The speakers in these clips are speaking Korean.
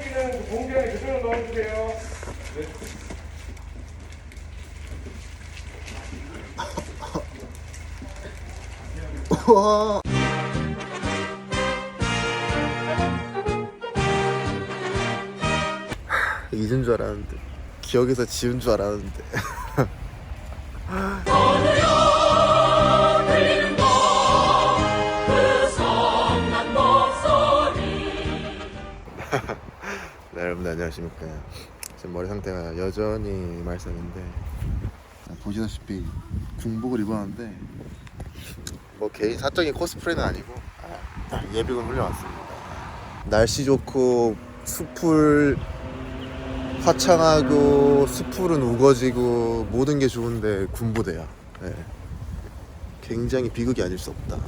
쓰레기는 공기에 그대로 넣어주세요. 와. 잊은 줄 알았는데 기억에서 지운 줄 알았는데 여러분들 안녕하십니까 지금 머리 상태가 여전히 말썽인데 자, 보시다시피 군복을 입었는데 뭐 개인 사적인 코스프레는 아니고 아, 예비군 훈련 왔습니다. 날씨 좋고 숲을 화창하고 숲풀은 우거지고 모든 게 좋은데 군부대야. 네. 굉장히 비극이 아닐 수 없다.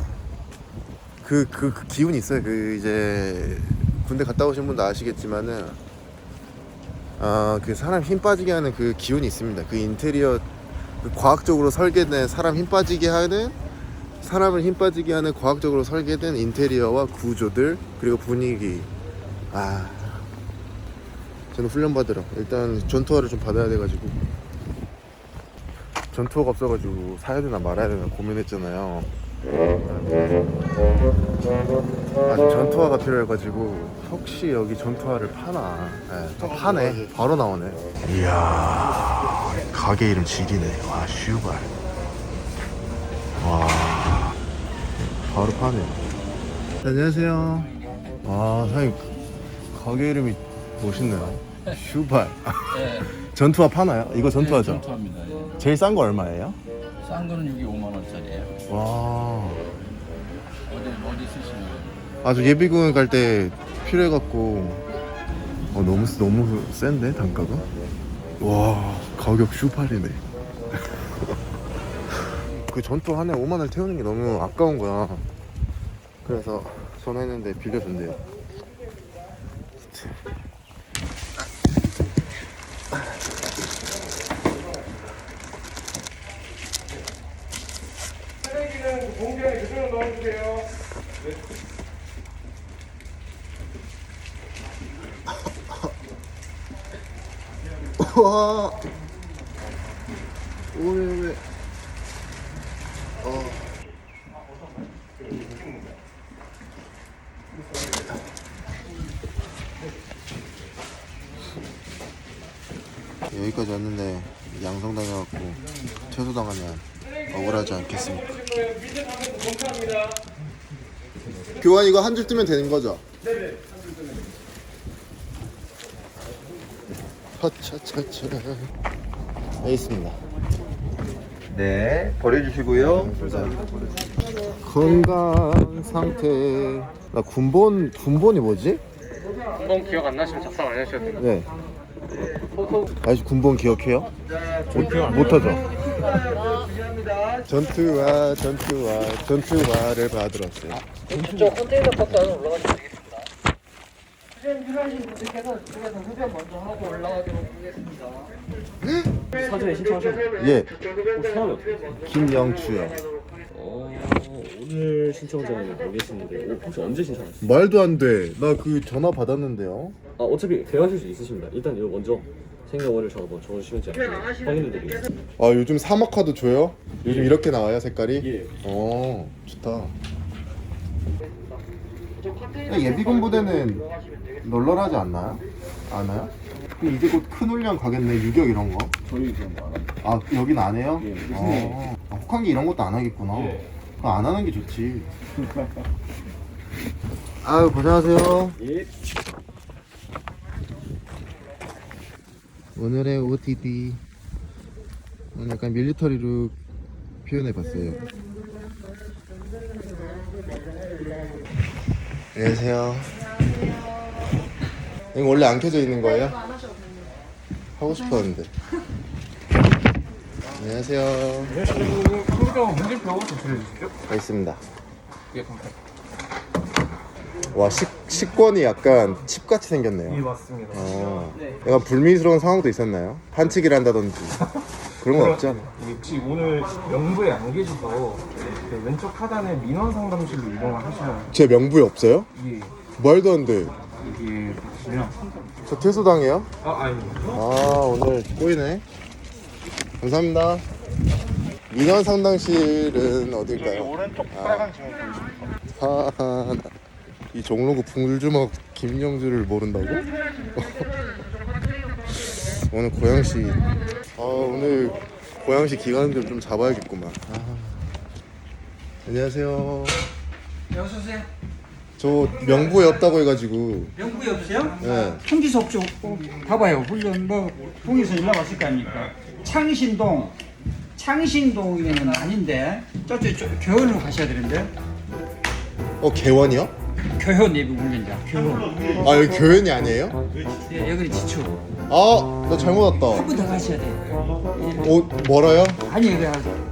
그, 그, 그 기운이 있어요. 그 이제 군대 갔다 오신 분도 아시겠지만은 아, 그 사람 힘 빠지게 하는 그 기운이 있습니다. 그 인테리어 그 과학적으로 설계된 사람 힘 빠지게 하는 사람을 힘 빠지게 하는 과학적으로 설계된 인테리어와 구조들 그리고 분위기. 아 저는 훈련 받으러. 일단 전투화를 좀 받아야 돼가지고. 전투화가 없어가지고 사야 되나 말아야 되나 고민했잖아요 아 지금 전투화가 필요해가지고 혹시 여기 전투화를 파나 네, 또 파네 바로 나오네 이야 가게 이름 지리네 와 슈발 와 바로 파네 안녕하세요 와 사장님 가게 이름이 멋있네요 슈발 전투화 파나요? 이거 전투화죠? 네, 전투합니다. 예. 제일 싼 거 얼마예요? 싼 거는 여기 5만 원짜리예요. 와 어디 어디 쓰시는 거예요? 아주 예비군 갈 때 필요해갖고 어, 너무 너무 센데 단가가? 와 가격 슈팔이네. 그 전투 한해 5만 원 태우는 게 너무 아까운 거야. 그래서 전화했는데 빌려준대요. 공기에 그대로 넣어주세요. 와. 왜? 어. 여기까지 왔는데 양성 당해갖고 퇴소 당하면 억울하지 않겠습니까? 교환 이거 한 줄 뜨면 되는 거죠? 네네. 차차차차. 여기 있습니다. 네, 버려주시고요. 건강 상태. 나 군본 군본이 뭐지? 한번 기억 안 나시면 작성 안 하셔도 돼요. 네. 아저씨 군본 기억해요? 못, 못하죠? 전투와 전투와 전투와를 받으러 왔어요. 이쪽 컨테이너 박스 안에 올라가시면 되겠습니다. 수련 필요하신 분들께서 이쪽에서 흡연 먼저 하고 올라가도록 하겠습니다. 사전에 신청하셨나요? 예, 성함이 어떻게 되세요? 김영추요. 어, 오늘 신청자는 모르겠는데 오, 혹시 언제 신청하셨어요? 말도 안 돼. 나 그 전화 받았는데요. 아 어차피 대화하실 수 있으십니다. 일단 이거 먼저 생년월일 적어 적어주시면 제가 확인해드리겠습니다. 아 요즘 사막카드 줘요? 요즘 이렇게 나와요 색깔이? 예. 어 좋다. 예비군 부대는 널널하지 않나요? 않아요? 근데 이제 곧 큰 훈련 가겠네 유격 이런 거. 저희 그런 거안 합니다. 아 여긴 안 해요? 예, 어. 아, 혹한기 이런 것도 안 하겠구나. 예. 그럼 안 하는 게 좋지. 아유 고생하세요. 예. 오늘의 OOTD 오늘 약간 밀리터리 룩 표현해봤어요 안녕하세요 이거 원래 안 켜져 있는 거예요? 하고 싶었는데 안녕하세요. 가 있습니다 예. 와 식, 식권이 약간 칩같이 생겼네요 예, 맞습니다. 어, 약간 불미스러운 상황도 있었나요? 판치기를 한다든지 그런 건 없잖아 이게 혹시 오늘 명부에 안 계셔서 그 왼쪽 하단에 민원 상담실로 이동을 하셔야 제 명부에 없어요? 예. 말도 안 돼. 이게 보시면 저 퇴소당해요? 아 아닙니다. 아 오늘 꼬이네 감사합니다 민원 상담실은 어딜까요? 오른쪽 빨간 지문 보이십니까? 아, 이 종로구 불주먹 김영주를 모른다고? 오늘 고양시 아 오늘 고양시 기관들 좀 잡아야겠구만 아. 안녕하세요 여보세요? 저 명부에 없다고 해가지고 명부에 없어요? 네. 통지서 없죠? 어, 봐봐요. 훈련 뭐 동에서 연락 왔을 거 아닙니까? 창신동 창신동에는 아닌데 저쪽 저, 교원으로 가셔야 되는데 어 개원이요? 교현 예비 교원 아 여기 교연이 아니에요? 예, 여기는 지초 아나 잘못 왔다 한번더 가셔야 돼어 멀어요? 아니 여기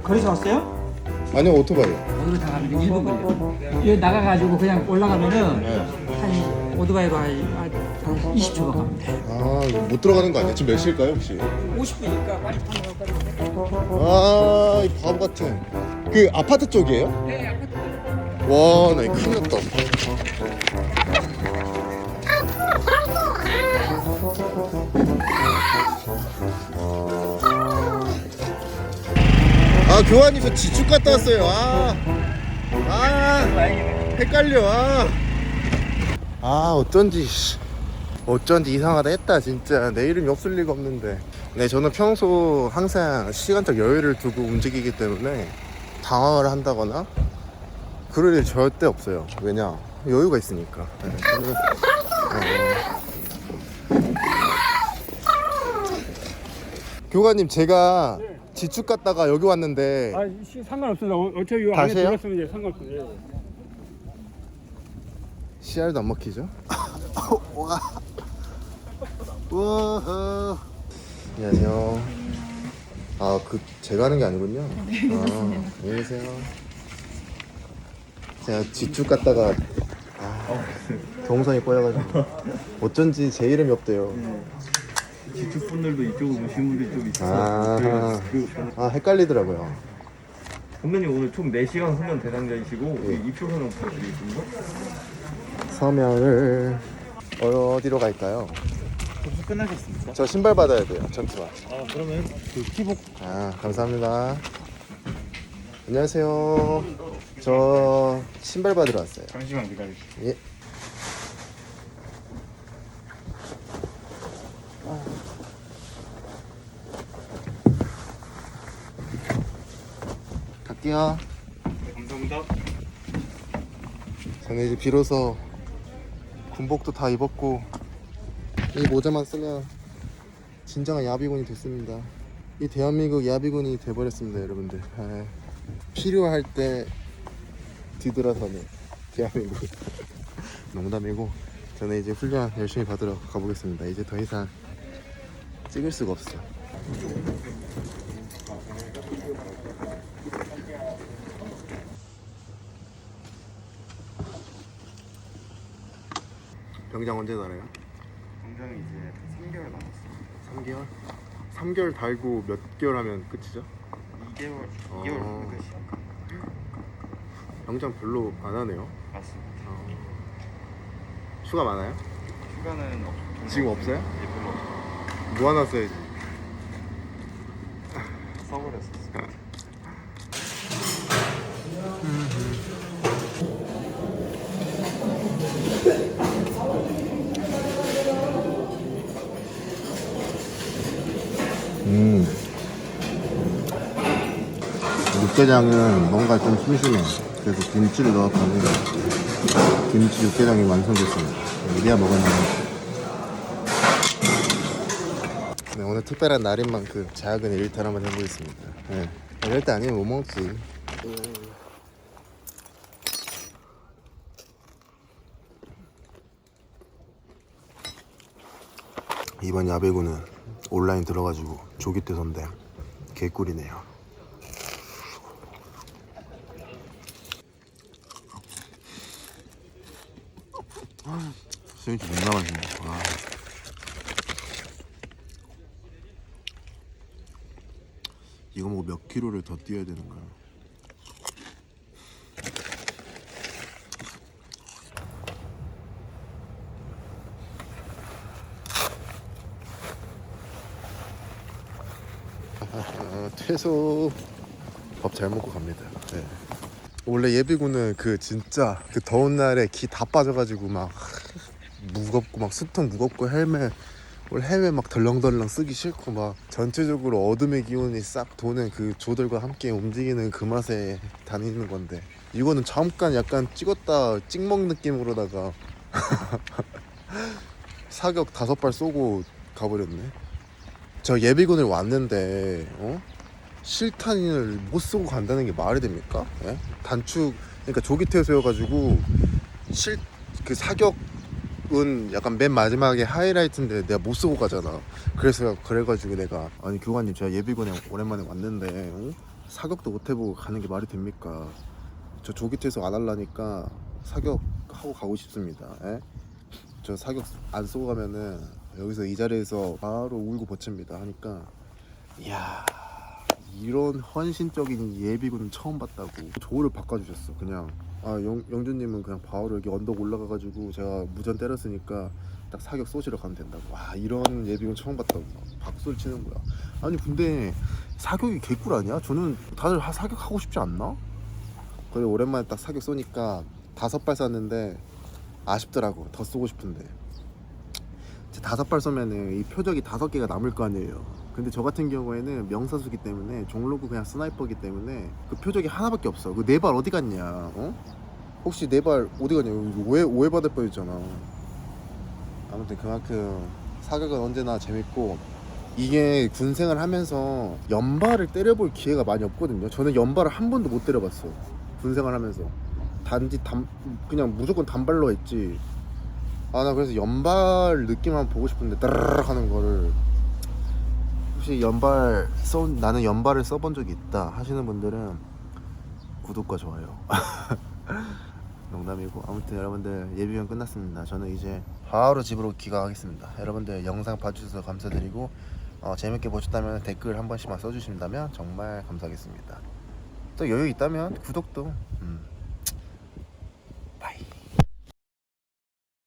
거기서 왔어요? 아니요 오토바이 어디로 다 가면 1분 걸려 여기 나가가지고 그냥 올라가면은 네. 한 오토바이로 한, 한 20초가 가면 돼 아못 들어가는 거 아니야? 지금 몇 시일까요 혹시? 50분이니까 빨리 타면 갈까요? 아이 바보 같은 그 아파트 쪽이에요? 네 아파트 와 나 이거 큰일 났다 아 교환이 저 지축 갔다 왔어요. 아, 아 헷갈려. 아, 아 어쩐지 씨. 어쩐지 이상하다 했다 진짜. 내 이름이 없을 리가 없는데. 네 저는 평소 항상 시간적 여유를 두고 움직이기 때문에 당황을 한다거나 그럴 일 절대 없어요 왜냐 여유가 있으니까 네, 어. 교관님 제가 지축 갔다가 여기 왔는데 아, 씨, 상관없습니다. 어- 어차피 이 안에? 들었으면 이제 상관없습니다. 씨알도 안 먹히죠? 와. 우와. 안녕하세요. 아, 그 제가 하는 게 아니군요. 아, 안녕히 계세요. 제가 뒷줄 갔다가 아, 경선이 꼬여가지고 어쩐지 제 이름이 없대요. 지축 분들도 이쪽으로 오신 분들이 좀 있어서 아, 그, 아 헷갈리더라고요. 선배님 오늘 총 4시간 훈련 대상자이시고 예. 입표 선언 부탁드리겠습니다. 서면을 어디로 갈까요? 벌써 끝나셨습니까? 저 신발 받아야 돼요. 전투화. 아 그러면 그 키복 아 감사합니다. 안녕하세요. 저 신발 받으러 왔어요. 잠시만 기다리세요. 예. 갈게요. 감사합니다. 저는 이제 비로소 군복도 다 입었고 이 모자만 쓰면 진정한 야비군이 됐습니다. 이 대한민국 야비군이 돼버렸습니다, 여러분들. 아, 필요할 때 뒤돌아서는 대한민국. 농담이고 저는 이제 훈련 열심히 받으러 가보겠습니다. 이제 더 이상 찍을 수가 없어. 병장 언제 달아요? 당장 이제 3개월 남았어요. 3개월? 3개월 달고 몇 개월 하면 끝이죠? 2개월, 어. 2개월 후면 끝이요. 병장 별로 안 하네요. 맞습니다. 휴가 많아요? 휴가는 없, 지금 없어요? 예, 별로 없어요. 뭐 하나 써야지. 써버렸었어요. 음. 육개장은 뭔가 좀 심심해. 그래서 김치를 넣었더니 김치 육개장이 완성됐습니다. 이래야 먹었는데. 네, 오늘 특별한 날인 만큼 작은 일탈 한번 해보겠습니다. 네. 이럴 때 아니면 못 먹지. 이번 야배구는 온라인 들어가지고 조기 퇴선데 개꿀이네요. 스위치 존나 맛있네. 와. 이거 먹고 몇 킬로를 더 뛰어야 되는 거야. 퇴소 밥 잘 먹고 갑니다. 네. 원래 예비군은 그 진짜 그 더운 날에 기 다 빠져가지고 막 무겁고 막 수통 무겁고 헬멧 원래 헬멧 막 덜렁덜렁 쓰기 싫고 막 전체적으로 어둠의 기운이 싹 도는 그 조들과 함께 움직이는 그 맛에 다니는 건데 이거는 잠깐 약간 찍었다 찍먹 느낌으로다가 사격 다섯 발 쏘고 가버렸네. 저 예비군을 왔는데 어? 실탄을 못 쏘고 간다는 게 말이 됩니까? 예? 단축 그러니까 조기 퇴소여가지고 실 그 사격은 약간 맨 마지막에 하이라이트인데 내가 못 쏘고 가잖아. 그래서 그래가지고 내가 아니 교관님 제가 예비군에 오랜만에 왔는데 어? 사격도 못 해보고 가는 게 말이 됩니까? 저 조기 퇴소 안 하려니까 사격 하고 가고 싶습니다. 예? 저 사격 안 쏘고 가면은 여기서 이 자리에서 바로 울고 버팁니다 하니까 이야 이런 헌신적인 예비군 처음 봤다고 조를 바꿔주셨어. 그냥 아 영, 영준님은 그냥 바로 여기 언덕 올라가가지고 제가 무전 때렸으니까 딱 사격 쏘시러 가면 된다고. 와 이런 예비군 처음 봤다고 막 박수를 치는 거야. 아니 근데 사격이 개꿀 아니야? 저는 다들 하- 사격하고 싶지 않나? 근데 오랜만에 딱 사격 쏘니까 다섯 발 쐈는데 아쉽더라고. 더 쏘고 싶은데. 다섯 발 쏘면은 이 표적이 다섯 개가 남을 거 아니에요 근데 저 같은 경우에는 명사수기 때문에 종로구 그냥 스나이퍼기 때문에 그 표적이 하나밖에 없어. 그 네 발 어디 갔냐 어? 혹시 네 발 어디 갔냐? 이거 오해, 오해 받을 뻔했잖아. 아무튼 그만큼 사격은 언제나 재밌고 이게 군생활 하면서 연발을 때려볼 기회가 많이 없거든요. 저는 연발을 한 번도 못 때려봤어 군생활 하면서. 단지 단 그냥 무조건 단발로 했지. 아 나 그래서 연발 느낌 한번 보고 싶은데 따르르 하는 거를 혹시 연발 써 나는 연발을 써본 적이 있다 하시는 분들은 구독과 좋아요. 농담이고. 아무튼 여러분들 예비군 끝났습니다. 저는 이제 바로 집으로 귀가하겠습니다. 여러분들 영상 봐주셔서 감사드리고 어, 재밌게 보셨다면 댓글 한 번씩만 써주신다면 정말 감사하겠습니다. 또 여유 있다면 구독도 음,